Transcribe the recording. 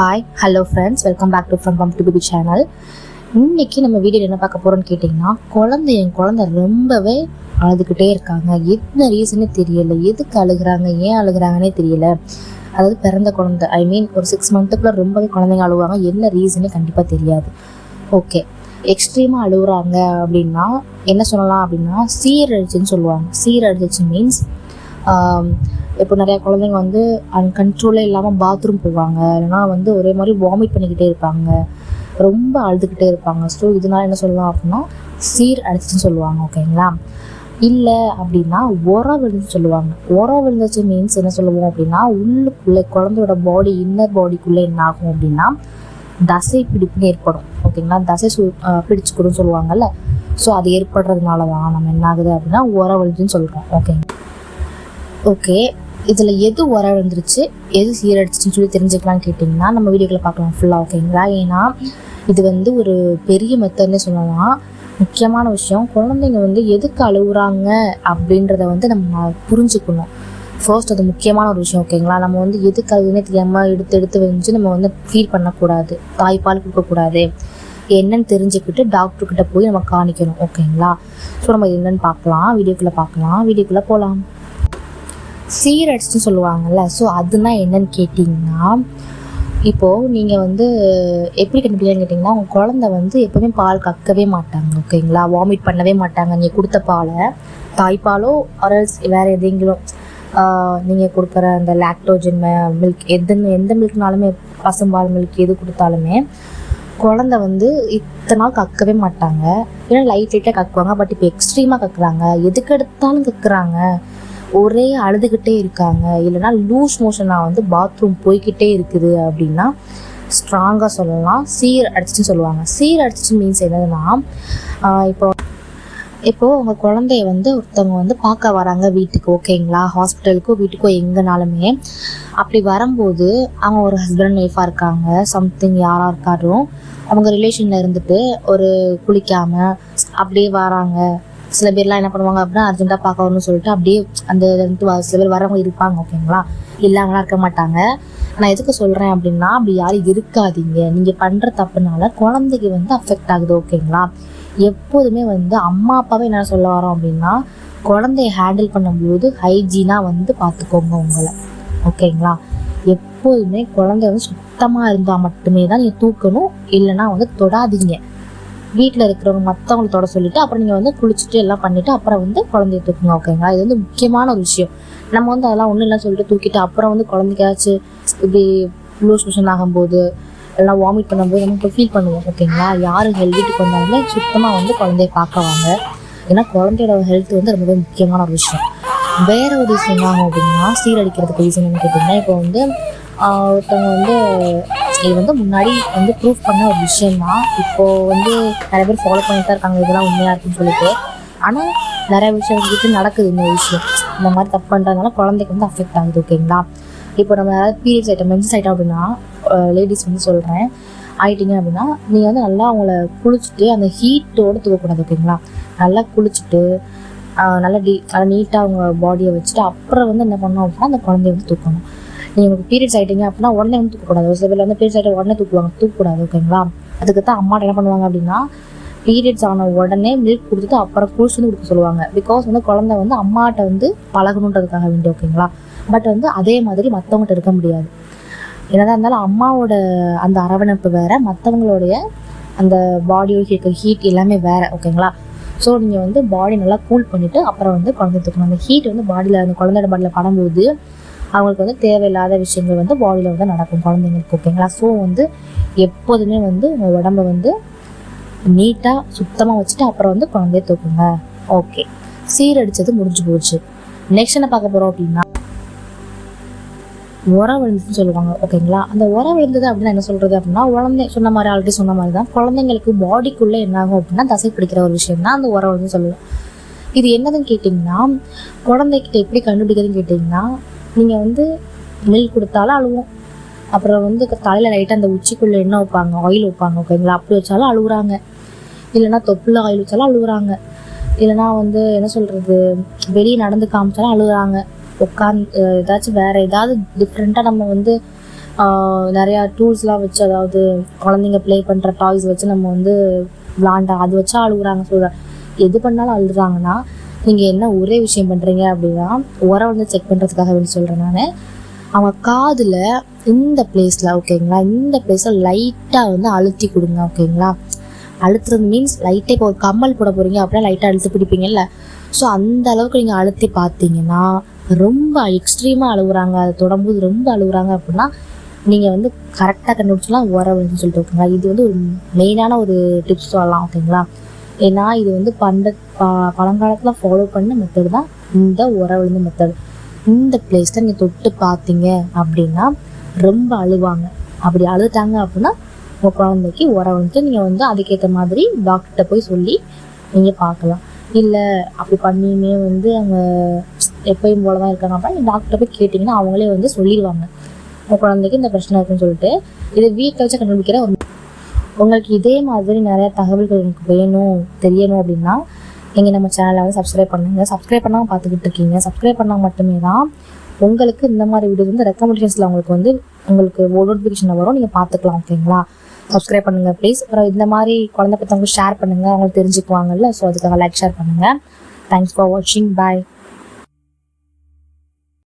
Hi hello friends welcome back to from bump to BB channel இன்றைக்கி நம்ம video என்ன பார்க்க போகிறோன்னு கேட்டிங்கன்னா குழந்தை என் குழந்தை ரொம்பவே அழுதுகிட்டே இருக்காங்க. என்ன ரீசனே தெரியல. எதுக்கு அழுகுறாங்க? ஏன் அழுகுறாங்கன்னே தெரியல. அதாவது பிறந்த குழந்தை ஐ மீன் ஒரு சிக்ஸ் மந்த்துக்குள்ளே ரொம்பவே குழந்தைங்க அழுவாங்க. என்ன ரீசனே கண்டிப்பாக தெரியாது. ஓகே எக்ஸ்ட்ரீமாக அழுகுறாங்க அப்படின்னா என்ன சொல்லலாம் அப்படின்னா சீரழிச்சுன்னு சொல்லுவாங்க. சீரழிச்சு மீன்ஸ் இப்போ நிறையா குழந்தைங்க வந்து அன்கண்ட்ரோலே இல்லாமல் பாத்ரூம் போவாங்க. இல்லைனா வந்து ஒரே மாதிரி வாமிட் பண்ணிக்கிட்டே இருப்பாங்க. ரொம்ப அழுதுகிட்டே இருப்பாங்க. ஸோ இதனால என்ன சொல்லலாம் அப்படின்னா சீர் அடிச்சுன்னு சொல்லுவாங்க ஓகேங்களா இல்லை அப்படின்னா உரம் விழுந்து சொல்லுவாங்க. உரம் விழுந்துச்சு மீன்ஸ் என்ன சொல்லுவோம் அப்படின்னா உள்ளுக்குள்ளே குழந்தையோட பாடி இன்னர் பாடிக்குள்ளே என்ன ஆகும் அப்படின்னா தசை பிடிப்புன்னு ஏற்படும். ஓகேங்களா தசை சு அஹ் சொல்லுவாங்கல்ல. ஸோ அது ஏற்படுறதுனால தான் நம்ம என்ன ஆகுது அப்படின்னா உரம் விழுந்துன்னு சொல்கிறோம் ஓகேங்க ஓகே இதில் எது உர வந்துருச்சு எது சீரடிச்சுன்னு சொல்லி தெரிஞ்சுக்கலாம்னு கேட்டிங்கன்னா நம்ம வீடியோக்களை பார்க்கலாம் ஃபுல்லாக ஓகேங்களா ஏன்னா இது வந்து ஒரு பெரிய மெத்தட்னே சொல்லலாம். முக்கியமான விஷயம் குழந்தைங்க வந்து எதுக்கு அழுகுறாங்க அப்படின்றத வந்து நம்ம புரிஞ்சுக்கணும். ஃபர்ஸ்ட் அது முக்கியமான ஒரு விஷயம் ஓகேங்களா நம்ம வந்து எதுக்கு அழுகுனே தெரியாமல் எடுத்து எடுத்து வந்து நம்ம வந்து ஃபீல் பண்ணக்கூடாது. தாய்ப்பால் கொடுக்கக்கூடாது. என்னன்னு தெரிஞ்சுக்கிட்டு டாக்டர்கிட்ட போய் நம்ம காணிக்கணும் ஓகேங்களா ஸோ நம்ம என்னன்னு பார்க்கலாம் வீடியோக்குள்ளே பார்க்கலாம். வீடியோக்குள்ளே போகலாம் சீரட்ஸ்னு சொல்லுவாங்கல்ல ஸோ அதுனா என்னன்னு கேட்டிங்கன்னா இப்போது நீங்கள் வந்து எப்படி கண்டுபிடிக்கலாம்னு கேட்டிங்கன்னா உங்கள் குழந்த வந்து எப்போவுமே பால் கக்கவே மாட்டாங்க ஓகேங்களா? வாமிட் பண்ணவே மாட்டாங்க. நீங்கள் கொடுத்த பாலை தாய்ப்பாலோ அரல்ஸ் வேறு எதெங்கிலும் நீங்கள் கொடுக்குற அந்த லாக்டோஜன் மில்க் எது எந்த மில்க்னாலுமே பசும்பால் மில்க் எது கொடுத்தாலுமே குழந்த வந்து இத்தனை நாள் கக்கவே மாட்டாங்க. ஏன்னா லைட் லைட்டாக கக்குவாங்க பட் இப்போ எக்ஸ்ட்ரீமாக கக்குறாங்க. எதுக்கு எடுத்தாலும் கக்குறாங்க. ஒரே அழுதுகிட்டே இருக்காங்க. இல்லைன்னா லூஸ் மோஷனாக வந்து பாத்ரூம் போய்கிட்டே இருக்குது அப்படின்னா ஸ்ட்ராங்காக சொல்லலாம். சீர் அடிச்சுன்னு சொல்லுவாங்க. சீர் அடிச்சு மீன்ஸ் என்னதுன்னா இப்போ இப்போது உங்கள் குழந்தைய வந்து ஒருத்தவங்க வந்து பார்க்க வராங்க வீட்டுக்கு ஓகேங்களா? ஹாஸ்பிட்டலுக்கோ வீட்டுக்கோ எங்கேனாலுமே. அப்படி வரும்போது அவங்க ஒரு ஹஸ்பண்ட் ஒய்ஃபாக இருக்காங்க. சம்திங் யாராக இருக்காரோ அவங்க ரிலேஷனில் இருந்துட்டு ஒரு குளிக்காமல் அப்படியே வராங்க. சில பேர்லாம் என்ன பண்ணுவாங்க அப்படின்னா அர்ஜென்ட்டாக பார்க்க வரணும்னு சொல்லிட்டு அப்படியே அந்த சில பேர் வரவங்க இருப்பாங்க ஓகேங்களா இல்லாமலாம் இருக்க மாட்டாங்க. நான் எதுக்கு சொல்கிறேன் அப்படின்னா அப்படி யாரும் இருக்காதீங்க. நீங்கள் பண்ணுற தப்புனால குழந்தைக்கு வந்து அஃபெக்ட் ஆகுது ஓகேங்களா எப்போதுமே வந்து அம்மா அப்பாவே என்ன சொல்ல வரோம் அப்படின்னா குழந்தைய ஹேண்டில் பண்ணும்போது ஹைஜீனாக வந்து பார்த்துக்கோங்க உங்களை ஓகேங்களா எப்போதுமே குழந்தை வந்து சுத்தமாக இருந்தால் மட்டுமே தான் நீங்கள் தூக்கணும் இல்லைன்னா வந்து தொடாதீங்க. வீட்டில் இருக்கிறவங்க மற்றவங்களோட தொட சொல்லிட்டு அப்புறம் நீங்கள் வந்து குளிச்சுட்டு எல்லாம் பண்ணிவிட்டு அப்புறம் வந்து குழந்தைய தூக்குங்க ஓகேங்களா இது வந்து முக்கியமான ஒரு விஷயம். நம்ம வந்து அதெல்லாம் ஒன்றும் இல்லை சொல்லிட்டு தூக்கிட்டு அப்புறம் வந்து குழந்தைக்காச்சும் இப்படி லூஸ் மோஷன் ஆகும்போது எல்லாம் வாமிட் பண்ணும்போது நமக்கு ஃபீல் பண்ணுவோம் ஓகேங்களா யார் ஹெல்த்துக்கு வந்தாலுமே சுத்தமாக வந்து குழந்தைய பார்க்கவாங்க ஏன்னா குழந்தையோட ஹெல்த் வந்து ரொம்பவே முக்கியமான ஒரு விஷயம். வேற ஒரு விஷயம் என்ன ஆகும் அப்படின்னா சீரடிக்கிறதுக்கு ரீசன் என்ன கேட்டிங்கன்னா இப்போ வந்து ஒருத்தவங்க வந்து இது வந்து முன்னாடி வந்து ப்ரூஃப் பண்ண ஒரு விஷயம்தான். இப்போது வந்து நிறைய பேர் ஃபாலோ பண்ணிட்டு தான் இருக்காங்க. இதெல்லாம் உண்மையாக இருக்குன்னு சொல்லிட்டு. ஆனால் நிறைய விஷயம் வந்துட்டு நடக்குது இந்த விஷயம். இந்த மாதிரி தப்பு பண்ணுறதுனால குழந்தைக்கு வந்து அஃபெக்ட் ஆகுது ஓகேங்களா இப்போ நம்ம ஏதாவது பீரியட்ஸ் ஐட்டம் மென்ஸ் ஐட்டம் அப்படின்னா லேடிஸ் வந்து சொல்கிறேன் ஆயிட்டீங்க அப்படின்னா நீங்கள் வந்து நல்லா அவங்கள குளிச்சுட்டு அந்த ஹீட்டோடு தூக்கக்கூடாது ஓகேங்களா நல்லா குளிச்சுட்டு நல்லா டீ நல்லா நீட்டாக அவங்க பாடியை வச்சுட்டு அப்புறம் வந்து என்ன பண்ணோம் அப்படின்னா அந்த குழந்தைய வந்து தூக்கணும். நீங்கள் உங்களுக்கு பீரியட்ஸ் ஆகிட்டீங்க அப்படின்னா உடனே வந்து தூக்கக்கூடாது. ஒரு சில பேர் வந்து பீரியட்ஸ் ஆகிட்ட உடனே தூக்குவாங்க. தூக்கக்கூடாது ஓகேங்களா அதுக்கு தான் அம்மாட்ட என்ன பண்ணுவாங்க அப்படின்னா பீரியட்ஸ் ஆன உடனே மில்க் கொடுத்துட்டு அப்புறம் குளிச்சு வந்து கொடுக்க சொல்லுவாங்க. பிகாஸ் வந்து குழந்தை வந்து அம்மாட்ட வந்து பழகணுன்றதுக்காக வேண்டி ஓகேங்களா பட் வந்து அதே மாதிரி மற்றவங்ககிட்ட இருக்க முடியாது. என்னதான் இருந்தாலும் அம்மாவோட அந்த அரவணைப்பு வேற மற்றவங்களுடைய அந்த பாடியோட இருக்க ஹீட் எல்லாமே வேற ஓகேங்களா ஸோ நீங்கள் வந்து பாடி நல்லா கூல் பண்ணிவிட்டு அப்புறம் வந்து குழந்தை தூக்கணும். அந்த ஹீட் வந்து பாடியில் அந்த குழந்தையோட பாடியில் படும்போது அவங்களுக்கு வந்து தேவையில்லாத விஷயங்கள் வந்து பாடியில் வந்து நடக்கும் குழந்தைங்களுக்கு ஓகேங்களா ஸோ வந்து எப்போதுமே வந்து உங்கள் உடம்ப வந்து நீட்டாக சுத்தமாக வச்சுட்டு அப்புறம் வந்து குழந்தைய தூக்குங்க. ஓகே சீரடிச்சது முடிஞ்சு போச்சு. நெக்ஸ்ட் என்ன பார்க்க போகிறோம் அப்படின்னா உரம் விழுந்துன்னு சொல்லுவாங்க ஓகேங்களா அந்த உரம் விழுந்தது அப்படின்னா என்ன சொல்றது அப்படின்னா குழந்தை சொன்ன மாதிரி ஆல்ரெடி சொன்ன மாதிரி தான். குழந்தைங்களுக்கு பாடிக்குள்ளே என்ன ஆகும் அப்படின்னா தசை பிடிக்கிற ஒரு விஷயம் தான் அந்த உரம் விழுந்து சொல்லுவோம் இது என்னதுன்னு கேட்டிங்கன்னா குழந்தைகிட்ட எப்படி கண்டுபிடிக்கிறதுன்னு கேட்டிங்கன்னா நீங்கள் வந்து மில்க் கொடுத்தாலும் அழுவோம். அப்புறம் வந்து தலையில் லைட்டாக அந்த உச்சிக்குள்ளே எண்ணெய் வைப்பாங்க ஆயில் வைப்பாங்க ஓகேங்களா அப்படி வச்சாலும் அழுகுறாங்க. இல்லைன்னா தொப்புல ஆயில் வச்சாலும் அழுகுறாங்க. இல்லைன்னா வந்து என்ன சொல்கிறது வெளியே நடந்து காமிச்சாலும் அழுகுறாங்க. உட்காந்து ஏதாச்சும் வேறு ஏதாவது டிஃப்ரெண்ட்டாக நம்ம வந்து நிறையா டூல்ஸ்லாம் வச்சு அதாவது குழந்தைங்க ப்ளே பண்ணுற டாய்ஸ் வச்சு நம்ம வந்து விளாண்டா அது வச்சா அழுகுறாங்க சொல்கிறேன் எது பண்ணாலும் அழுகுறாங்கன்னா நீங்கள் என்ன ஒரே விஷயம் பண்ணுறீங்க அப்படின்னா உரம் வந்து செக் பண்ணுறதுக்காக வேணும் சொல்கிறேன் நான். அவங்க காதில் இந்த பிளேஸில் ஓகேங்களா இந்த பிளேஸில் லைட்டாக வந்து அழுத்தி கொடுங்க ஓகேங்களா அழுத்துறது மீன்ஸ் லைட்டாக இப்போ ஒரு கம்மல் போட போகிறீங்க அப்படின்னா லைட்டாக அழுத்து பிடிப்பீங்கல்ல. ஸோ அந்த அளவுக்கு நீங்கள் அழுத்தி பார்த்தீங்கன்னா ரொம்ப எக்ஸ்ட்ரீமாக அழுகுறாங்க அதை தொடரும்போது ரொம்ப அழுகுறாங்க அப்படின்னா நீங்கள் வந்து கரெக்டாக கண்டுபிடிச்சலாம் உரம் வந்து சொல்லிட்டு ஓகேங்களா இது வந்து ஒரு மெயினான ஒரு டிப்ஸ் சொல்லலாம் ஓகேங்களா ஏன்னா இது வந்து பண்ட ப பழங்காலத்தில் ஃபாலோ பண்ண மெத்தடு தான் இந்த உறவுலேருந்து மெத்தடு இந்த பிளேஸில் நீங்கள் தொட்டு பார்த்தீங்க அப்படின்னா ரொம்ப அழுவாங்க. அப்படி அழுதுட்டாங்க அப்படின்னா உங்கள் குழந்தைக்கு உறவுன்ட்டு நீங்கள் வந்து அதுக்கேற்ற மாதிரி டாக்டர்கிட்ட போய் சொல்லி நீங்கள் பார்க்கலாம் இல்லை அப்படி பண்ணியுமே வந்து அவங்க எப்பயும் போல தான் இருக்காங்க அப்படின்னா நீங்கள் டாக்டர் போய் கேட்டிங்கன்னா அவங்களே வந்து சொல்லிடுவாங்க. உங்கள் குழந்தைக்கு இந்த பிரச்சனை இருக்குன்னு சொல்லிட்டு இதை வீட்டில் வச்சு கண்டுபிடிக்கிற ஒரு உங்களுக்கு இதே மாதிரி நிறைய தகவல்கள் எனக்கு வேணும் தெரியணும் அப்படின்னா நீங்கள் நம்ம சேனலை வந்து சப்ஸ்கிரைப் பண்ணுங்கள் சப்ஸ்கிரைப் பண்ணாமல் பார்த்துக்கிட்டு இருக்கீங்க. சப்ஸ்கிரைப் பண்ணால் மட்டுமே தான் உங்களுக்கு இந்த மாதிரி வீடியோஸ் வந்து ரெக்கமெண்டேஷன்ஸில் உங்களுக்கு வந்து உங்களுக்கு நோட்டிஃபிகேஷன் வரும். நீங்கள் பார்த்துக்கலாம் ஓகேங்களா சப்ஸ்கிரைப் பண்ணுங்கள் ப்ளீஸ் அப்புறம் இந்த மாதிரி குழந்தை பற்றவங்க ஷேர் பண்ணுங்கள் அவங்களுக்கு தெரிஞ்சுக்குவாங்கல்ல. ஸோ அதுக்காக லைக் ஷேர் பண்ணுங்கள் தேங்க்ஸ் ஃபார் வாட்சிங் பாய்